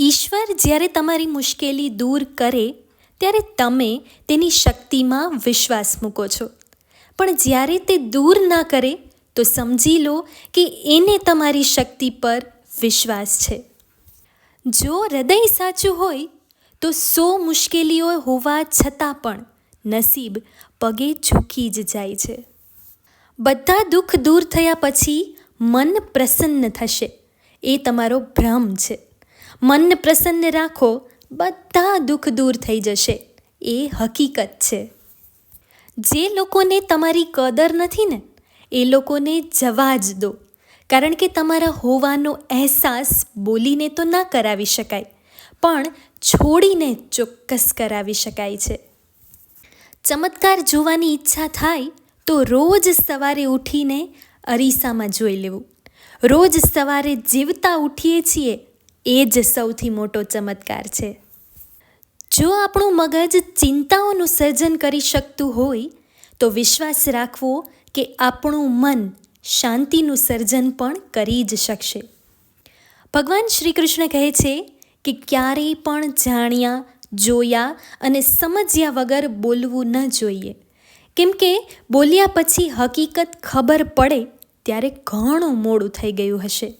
ઈશ્વર જ્યારે તમારી મુશ્કેલી દૂર કરે, ત્યારે તમે તેની શક્તિમાં વિશ્વાસ મૂકો છો. પણ જ્યારે તે દૂર ના કરે, તો સમજી લો કે એને તમારી શક્તિ પર વિશ્વાસ છે. જો હૃદય સાચું હોય, તો સો મુશ્કેલીઓ હોવા છતાં પણ નસીબ પગે ઝૂકી જ જાય છે. બધા દુઃખ દૂર થયા પછી મન પ્રસન્ન થશે. એ તમારો ભ્રમ છે. મન પ્રસન્ન રાખો, બધા દુઃખ દૂર થઈ જશે. એ હકીકત છે. જે લોકોને તમારી કદર નથી ને, એ લોકોને જવા જ દો. કારણ કે તમારા હોવાનો અહેસાસ બોલીને તો ના કરાવી શકાય, પણ છોડીને ચોક્કસ કરાવી શકાય છે. ચમત્કાર જોવાની ઈચ્છા થાય તો રોજ સવારે ઉઠીને અરીસામાં જોઈ લેવું. રોજ સવારે જીવતા ઉઠીએ છીએ એ જ સૌથી મોટો ચમત્કાર છે. જો આપણું મગજ ચિંતાઓનું સર્જન કરી શકતું હોય, તો વિશ્વાસ રાખવો કે આપણું મન શાંતિનું સર્જન પણ કરી જ શકશે. ભગવાન શ્રી કૃષ્ણ કહે છે કે ક્યારેય પણ જાણ્યા, જોયા અને સમજ્યા વગર બોલવું ન જોઈએ. કેમ કે બોલ્યા પછી હકીકત ખબર પડે ત્યારે ઘણું મોડું થઈ ગયું હશે.